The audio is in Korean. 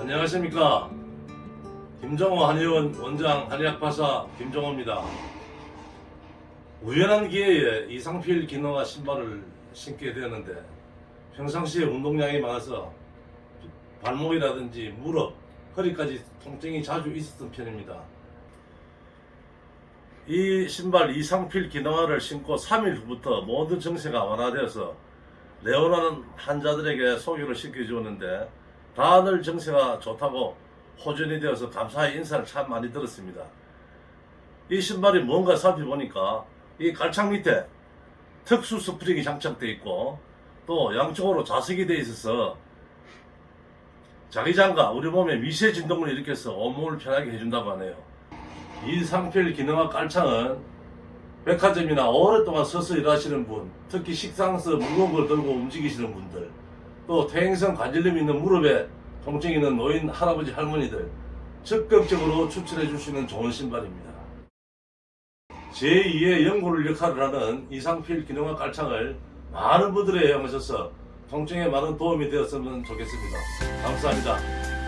안녕하십니까. 김정호 한의원 원장 한의학파사 김정호입니다. 우연한 기회에 이상필 기능화 신발을 신게 되었는데 평상시에 운동량이 많아서 발목이라든지 무릎, 허리까지 통증이 자주 있었던 편입니다. 이 신발 이상필 기능화를 신고 3일 후부터 모든 증세가 완화되어서 레오나는 환자들에게 소개를 시켜주었는데 다들 증세가 좋다고 호전이 되어서 감사의 인사를 참 많이 들었습니다. 이 신발이 뭔가 살펴보니까 이 깔창 밑에 특수 스프링이 장착되어 있고 또 양쪽으로 자석이 되어 있어서 자기장과 우리 몸에 미세 진동을 일으켜서 온몸을 편하게 해준다고 하네요. 이 상필 기능화 깔창은 백화점이나 오랫동안 서서 일하시는 분, 특히 식상서 무거운 걸 들고 움직이시는 분들, 또 퇴행성 관절염 있는 무릎에 통증 있는 노인 할아버지 할머니들 적극적으로 추천해 주시는 좋은 신발입니다. 제2의 연골 역할을 하는 이상필 기능화 깔창을 많은 분들이 애용하셔서 통증에 많은 도움이 되었으면 좋겠습니다. 감사합니다.